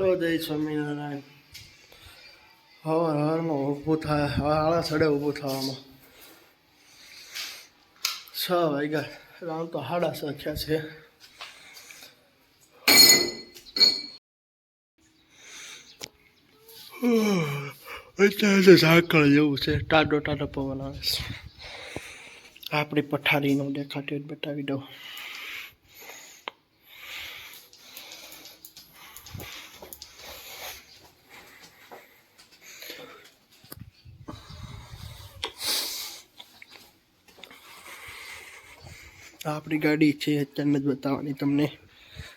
જય સ્વામિનારાયણ. હવાર હવારમાં ઊભું થાય, હવે આળા સડે ઊભું થવામાં. છ વાગ્યા, રામ તો હાડા સખ્યા છે. અત્યારે ઝાકળ જેવું છે ટાડો ટાડો પવન આવે છે. આપણી પઠારીનું દેખાટ્યો બતાવી દઉં. આપણી ગાડી છે અત્યારે જ બતાવવાની તમને.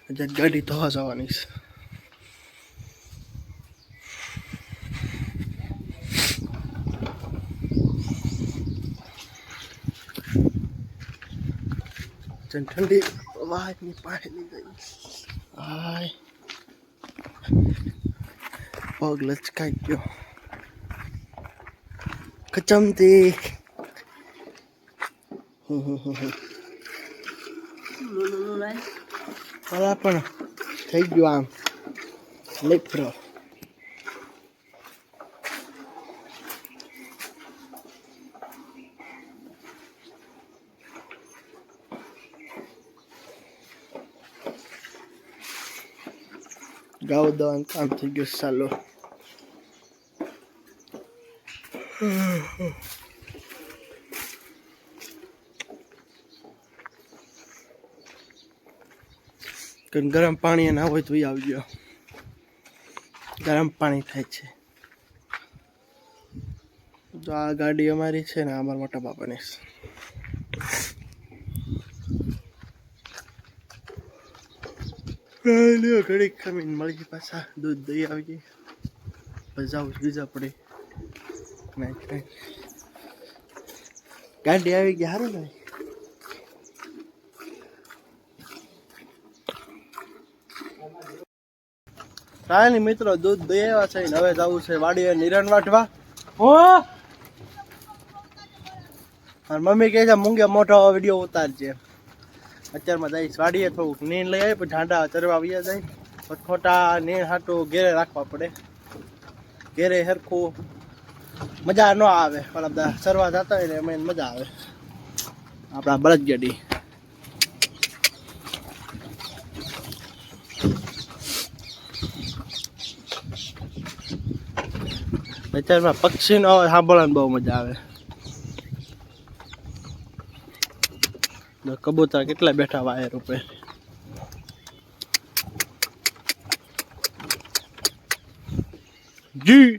અત્યારે ગાડી ધોવા જવાની છે. ઠંડી વાયની પાણી હાય. પગ લચકાઈ ગયો. કચમતી હમ હમ હમ. અલા પણ થઈ ગયું આમ. લેફ્રો ગાવ દવાનું કામ થઈ ગયું ચાલો. કે ગરમ પાણી ના હોય તો આવી આવજો ગરમ પાણી થાય છે. તો આ ગાડી અમારી છે ને અમારા મોટા બાપાની ઘડીક ખમીને મળી પાછા. દૂધ દઈ આવી ગઈ. જાવ બીજા પડે. ગાડી આવી ગઈ સારું ને? કાંઈ નહીં મિત્રો દૂધ દઈ આવ્યા છે ને હવે જવું છે વાડીએ નિરણ વાટવા. હો? અને મમ્મી કહે છે મૂંગે મોટો વીડિયો ઉતારજે. અત્યારમાં જઈશ વાડીએ થોડુંક નીણ લઈ આવી પછી ઢાંડા ચરવા વ્યા જાય પછી ખોટા નીણ હાટું ઘેરે રાખવા પડે. ઘેરે હરખું મજા ન આવે. પણ બધા ચરવા જતા હોય ને એમાં મજા આવે. આપણા બળદગાડી. અત્યારમાં પક્ષીનો અવાજ બહુ મજા આવે. કબૂતર કેટલા બેઠા વાયર ઉપર જી.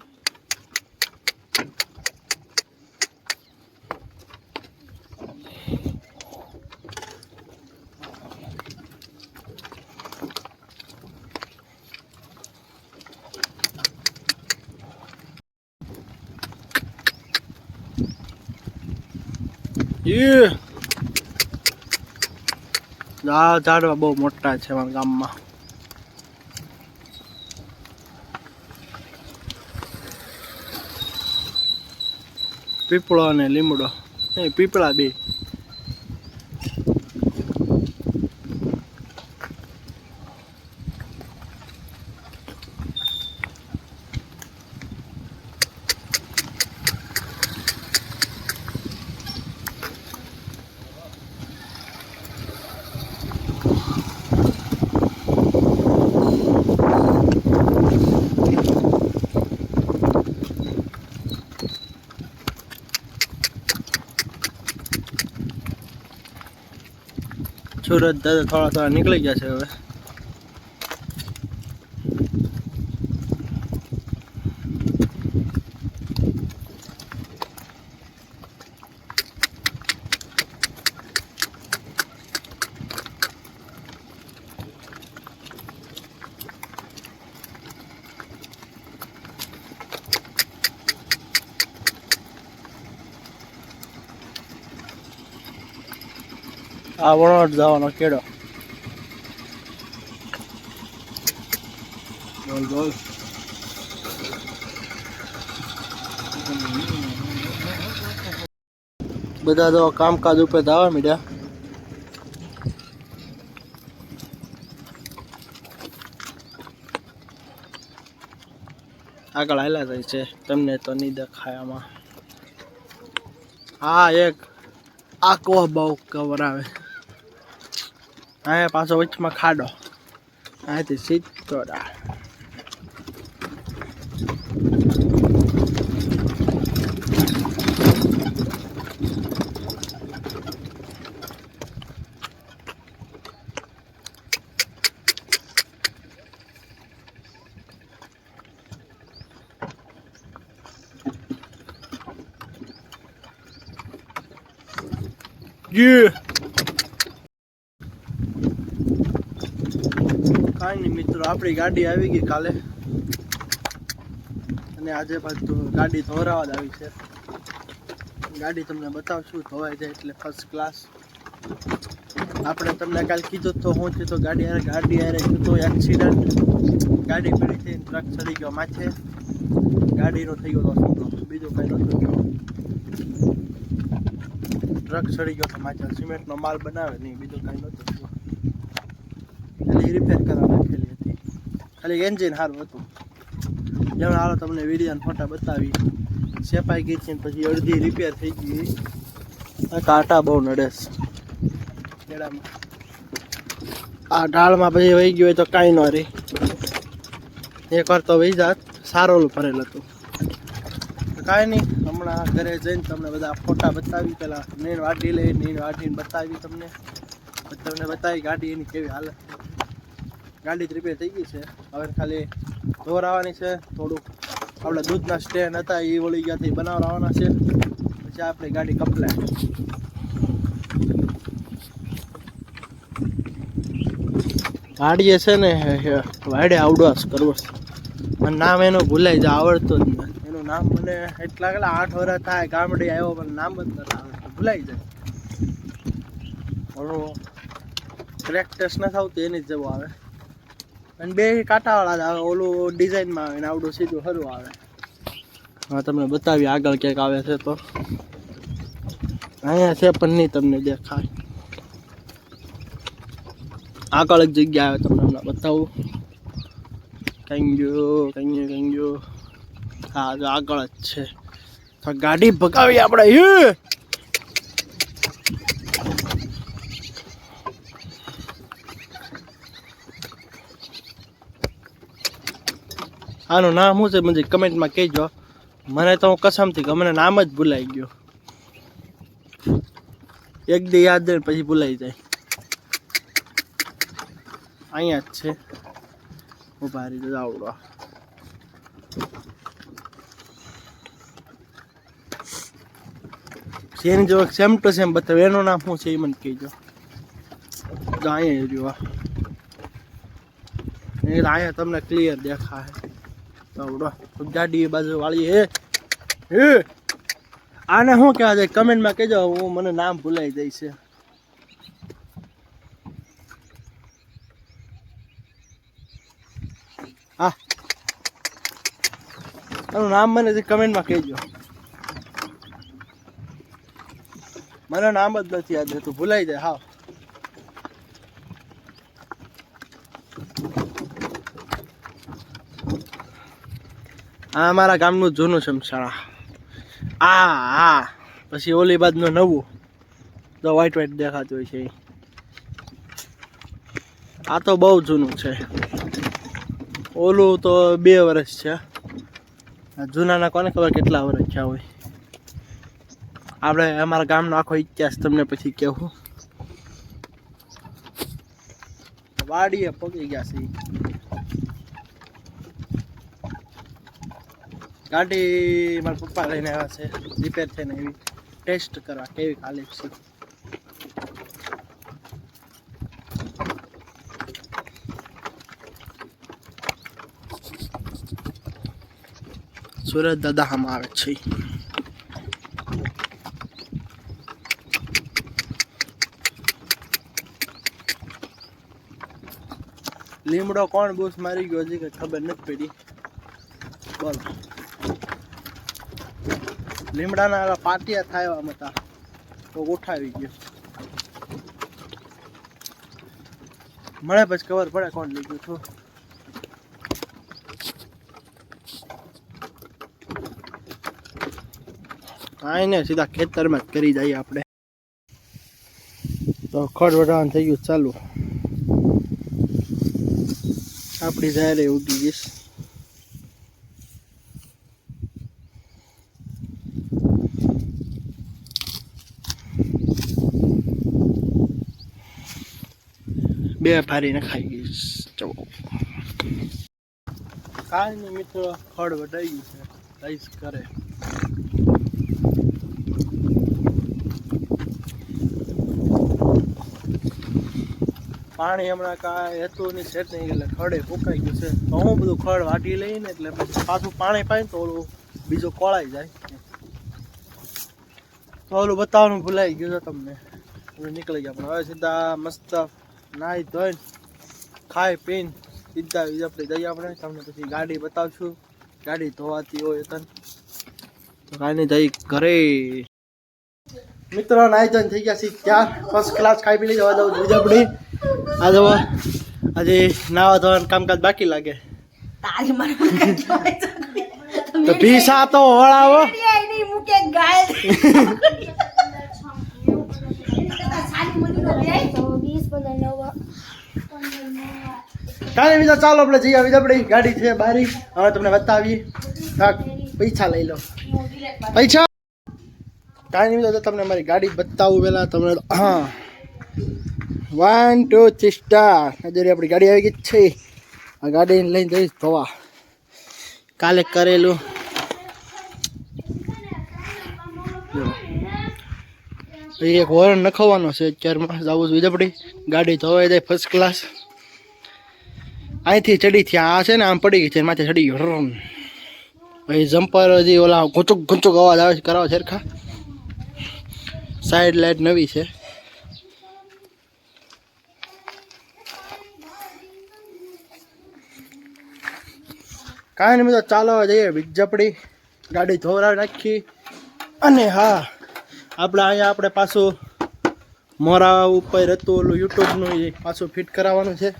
આ ઝાડવા બહુ મોટા છે અમારા ગામમાં. પીપળો અને લીમડો. એ પીપળા બે. સુરત દાદા થોડા થોડા નીકળી ગયા છે હવે. આ વણોટ જવાનો કેડો બોલ બોલ. બધા તો કામકાજ ઉપર દાવા મીડ્યા. આગળ આવેલા થાય છે. તમને તો નહીં દેખાય આમાં. હા એક આકો બહુ કવર આવે. અહીંયા પાછો વચમાં ખાડો અહીંથી સીધોડા Yeah. કાંઈ નહીં મિત્રો આપણી ગાડી આવી ગઈ કાલે. અને આજે પાછું ગાડી ધોરાવા આવી છે. ગાડી તમને બતાવશું, ધોવાઈ જાય એટલે ફર્સ્ટ ક્લાસ આપણે તમને કાલ કીધું તો હું તો ગાડી હારે ગાડી હારે તો એક્સિડન્ટ ગાડી પડી થઈ ટ્રક ચડી ગયો માથે. ગાડીનો થઈ ગયો હતો બીજું કંઈ નહોતું થયું. ટ્રક ચડી ગયો તો માથે. સિમેન્ટનો માલ બનાવે નહીં બીજું કાંઈ નહોતું ખાલી રિપેર કરવા હતી ખાલી એન્જિન સારું હતું. જેમાં હાલો તમને વીડિયો ફોટા બતાવી. સેપાઈ ગઈ છે પછી અડધી રિપેર થઈ ગઈ. કાંટા બહુ નડે છે. આ ઢાળમાં પછી વહી ગયું હોય તો કાંઈ ન રહી. એકવાર તો વહી જાત. સારોલું ભરેલ હતું. કાંઈ નહીં, હમણાં ઘરે જઈને તમને બધા ફોટા બતાવી. પેલા નીણ વાટી લઈ નીણ વાટીને બતાવી તમને. તમને બતાવી ગાડી એની કેવી હાલત ગાડી રિપેર થઈ ગઈ છે. હવે ખાલી દોરાવાની છે, થોડુંક આપણે દૂધના સ્ટેન્ડ હતા, એ વળી ગયા બનાવવાના છે. પછી આપણી ગાડી કપલાય ગાડીએ છે ને વાડે આવડવાસ કરવો મને નામ એનું ભૂલાઈ જાય, આવડતું જ નથી એનું નામ મને એટલા કેટલા, આઠ વર્ષ થાય, ગામડે આવ્યો, પણ નામ જ નથી આવડતું ભૂલાઈ જાય. ઘણું ક્રેક ટેસ્ટ નથી આવતું એની જ જવું આવે. અને બે કાંટાવાળા આવે, ઓલું ડિઝાઇનમાં આવે આવડું સીધું હરું આવે. હા, તમને બતાવી આગળ ક્યાંક આવે છે તો. અહીંયા છે પણ નહીં તમને દેખાય. આગળ એક જગ્યા આવે તમને હમણાં બતાવું. કઈ ગયો કઈ કઈ ગયો હા, આગળ જ છે. ગાડી ભગાવી આપણે આનું નામ શું છે મને કમેન્ટમાં કહેજો. મને તો હું કસમથી મને નામ જ ભૂલાઈ ગયો. એક દી યાદ રહે પછી ભૂલાઈ જાય. અહીંયા જ છે. ઊભા રીતે આવડો. જેની જો સેમ ટુ સેમ બતાવે, એનું નામ શું છે એ મને કહેજો. અહીંયા એ અહીંયા તમને ક્લિયર દેખાય આવડો. ગાડી બાજુ વાળી હે. હે. આને શું કહેવા જાય કમેન્ટમાં કહેજો. હું મને નામ ભૂલાઈ જાય છે. હા. આનું નામ મને કમેન્ટમાં કહેજો. મને નામ જ નથી યાદ. રહેતું ભૂલાઈ જાય. હા આ અમારા ગામનું જૂનું શમશાળા. આ હા પછી ઓલી બાજુનું નવું. તો વ્હાઈટ વ્હાઈટ દેખાતું હોય છે આ તો બહુ જૂનું છે. ઓલું તો બે વર્ષ છે. જૂનાના કોને ખબર કેટલા વર્ષ થયા હોય. આપણે અમારા ગામનો આખો ઇતિહાસ તમને પછી કહેવું. વાડીએ પગી ગયા છે. ગાડી મારા પપ્પા લઈને આવ્યા છે. રિપેર થઈને એવી ટેસ્ટ કરવા કેવી હાલે છે. સુરત દાદા આમાં આવે છે. લીમડો કોણ બૂસ મારી ગયો હજી કે ખબર નથી પડી. બોલો. લીમડાના પાટિયા થાય હતા તો ઉઠાવી ગયો. મળે પછી ખબર પડે કોણ લઈ ગયું છું આઈને સીધા ખેતરમાં જ કરી જઈએ આપણે. તો ખડ વઢાવાનું થઈ ગયું ચાલુ. આપણી જાહેર ઉગી ગઈશ બે ફારીને ખાઈ ગઈશ ચવો કાંઈ નહીં મિત્રો ખડ વટાઈ ગયું છે. રાઈસ કરે. પાણી હમણાં કાંઈ હતું નહીં સેટ નહીં, એટલે ખડે ફૂંકાઈ ગયું છે. તો હું બધું ખડ વાટી લઈને એટલે પછી પાછું પાણી પાય તો ઓલું બીજું કોળાઈ જાય. તો ઓલું બતાવવાનું ભૂલાઈ ગયું છે તમને. નીકળી ગયા. પણ હવે સીધા મસ્ત નાહી ધોઈ ખાઈ પીને સીધા બીજા આપણે જઈએ આપણે. તમને પછી ગાડી બતાવશું. ગાડી ધોવાતી હોય તન તો કાંઈ નહીં જઈ ઘરે. મિત્રો નાઈ ધોઈને થઈ ગયા છે ત્યાં. ફર્સ્ટ ક્લાસ ખાઈ પી લઈ જવા દઉં બીજા પડી આ જવા આજે નાવા ધોવાનું કામકાજ બાકી લાગે. તો પીસા તો વળાવો. મૂકે ગાય. કાંઈ બીજા ચાલો આપણે જઈએ. આવી આપણી ગાડી છે બારી. હવે તમને બતાવીએ. પૈસા લઈ લો. પૈસા? કાંઈ નહીં તો તમને મારી ગાડી બતાવું પહેલાં. તમને હા. વન ટુ થ્રી સ્ટાર અત્યારે આપણી ગાડી આવી ગઈ છે. આ ગાડીને લઈને જઈશ ધોવા. કાલે કરેલું જો. અહીં એક હોર્ન નખવાનો છે. અત્યારમાં જવું બીજા પડી ગાડી ધોવાઈ જાય ફર્સ્ટ ક્લાસ અહીંથી ચડી થયા. આ છે ને આમ પડી ગઈ છે. માથે ચડી ગયો. પછી જમ્પર હજી ઓલા ઘૂંચુક ઘૂંચુક અવાજ આવે છે. કરાવો સરખા સાઈડ લાઈટ નવી છે. કાંઈ નહીં બધા ચાલો જઈએ. બીજપડી ગાડી ધોવરાવી નાખી. અને હા આપણે અહીંયા આપણે પાછું મોરા ઉપર હતું, ઓલું યુટ્યુબનું એ પાછું ફિટ કરાવવાનું છે.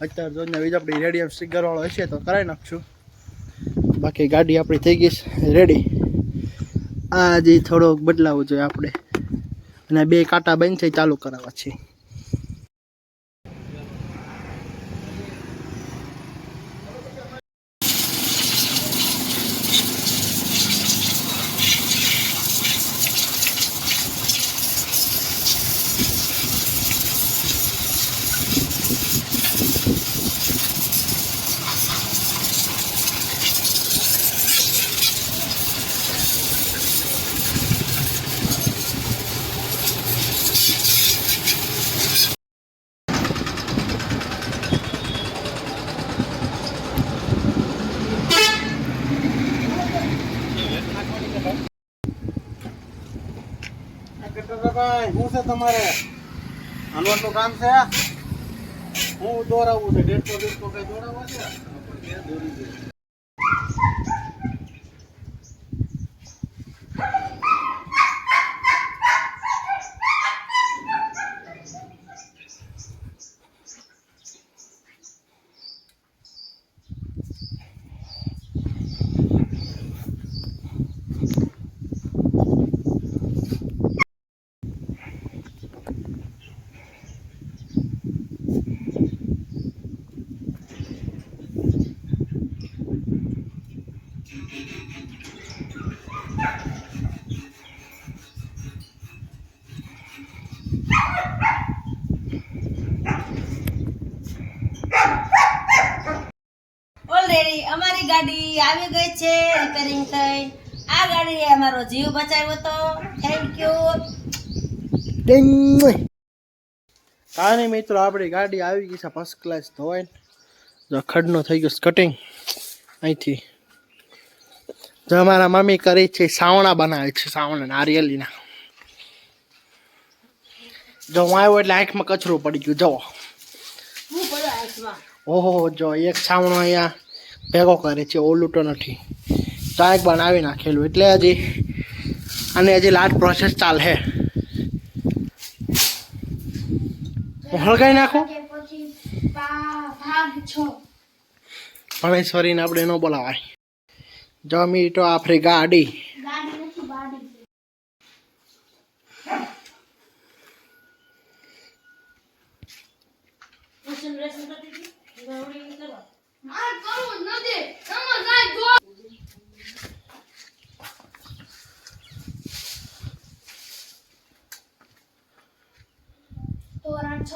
અત્યારે જોઈને બીજા આપણી રેડિયમ સ્ટીકરવાળો હશે તો કરાવી નાખશું. બાકી ગાડી આપણી થઈ ગઈ છે રેડી. આ હજી થોડોક બદલાવવું જોઈએ આપણે. અને બે કાંટા બંધ છે ચાલુ કરાવવા છે. શું છે તમારે? હલવાનું કામ છે? હું દોરાવું છે. દેડસો દેડસો કઈ દોરાવો છે ઓલરેડી અમારી ગાડી આવી છે રિપેરિંગ થઈ. આ ગાડીએ અમારો જીવ બચાવ્યો તો. થેન્ક યુ કાંઈ મિત્રો આપણી ગાડી આવી ગઈ છે ફર્સ્ટ ક્લાસ ધોવાઈને. જો ખડનો થઈ ગયો કટિંગ અહીંથી. જો અમારા મમ્મી કરી છે સાવણા બનાવે છે સાવણા નારિયેલીના જો હું આવ્યો એટલે આંખમાં કચરો પડી ગયો જવો હું પડ્યો ઓહો જો એક સાવણો અહીંયા. ભેગો કરે છે ઓલુટો નથી. તો આ એક બનાવી નાખેલું, એટલે હજી અને હજી લાસ્ટ પ્રોસેસ ચાલે હળગાઈ નાખું. ભણેશ્વરીને આપણે ન બોલાવાય. જમી તો આફરી ગાડી. Thank. ધોરણ છ,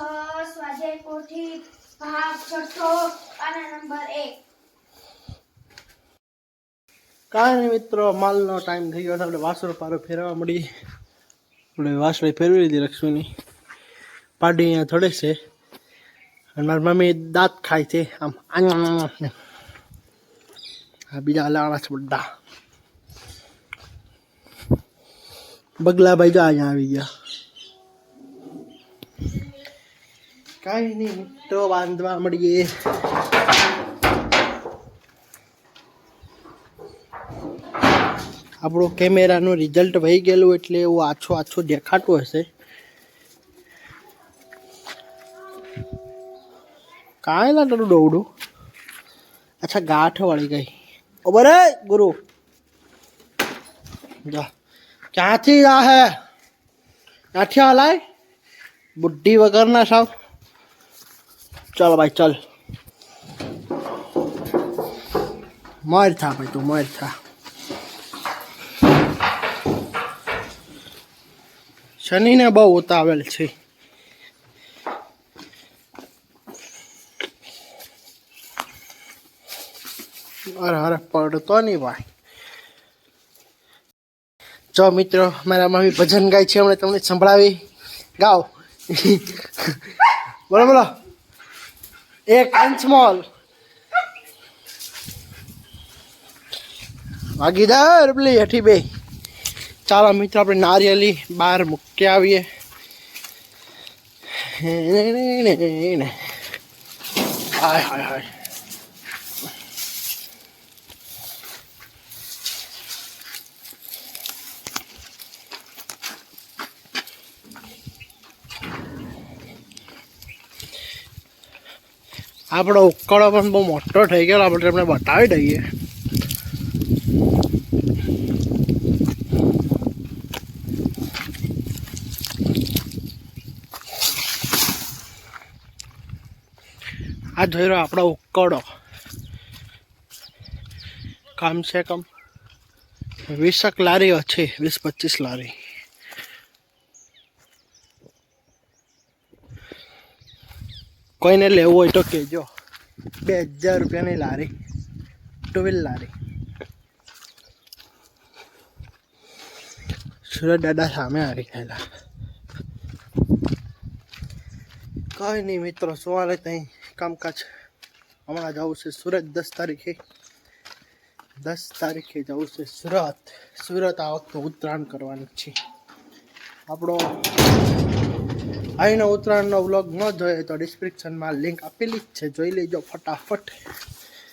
સ્વાધ્યાય મિત્રો, માલનો ટાઈમ થઈ ગયો છે. આપણે વાસણ પારો ફેરવા મળી. આપણે વાસળી ફેરવી લીધી લક્ષ્મીની. પાડી અહીંયા થોડે છે. અને મારી મમ્મી દાંત ખાય છે આમ. આ બીજા અલાણા છે બધા બગલાભાઈ જો અહીંયા આવી ગયા કાંઈ નહીં મિત્રો બાંધવા મળીએ આપણો કેમેરાનું રિઝલ્ટ વહી ગયેલું એટલે એવું આછું આછું દેખાતું હશે કાંઈ ના તારું દોડું અચ્છા ગાંઠ વળી ગઈ. ઓબરે ગુરુ. જા. ક્યાંથી આ હે? ક્યાંથી હલાય બુડ્ઢી વગરના સાવ. ચાલ ભાઈ ચાલ. મર થા ભાઈ તું મર થા. શનિને બહુ ઉતાવેલ છે. અરે અરે પડતો નહીં ભાઈ જો મિત્રો, મારા મમ્મી ભજન ગાય છે, હમણાં તમને સંભળાવી. ગાઓ. બોલો બોલો. એક અંચમોલ ભાગીદાર પેલી હેઠી બે ચાલો મિત્રો, આપણે નારિયેલી બહાર મૂકી આવીએ. હાય હાય હાય. આપણો ઉકળો પણ બહુ મોટો થઈ ગયો, આપણે તમને બતાવી દઈએ. આ જોઈ રહ્યો આપણો ઉકળો. કમ સે કમ વીસક લારી છે, વીસ પચીસ લારી. કોઈને લેવું હોય તો કહેજો. બે હજાર રૂપિયાની લારી. ટુ વ્હીલ લારી. સુરત દાદા સામે હારી ગયેલા. કંઈ નહીં મિત્રો, સવારે ત્યાં કામકાજ. હમણાં જવું છે સુરત, દસ તારીખે. દસ તારીખે જવું છે સુરત. સુરત આ વખતે ઉત્તરાયણ કરવાની છે. આપણો અહીંનો ઉત્તરાયણનો વ્લોગ ન જોઈએ તો ડિસ્ક્રિપ્શનમાં લિંક આપેલી જ છે. જોઈ લેજો ફટાફટ.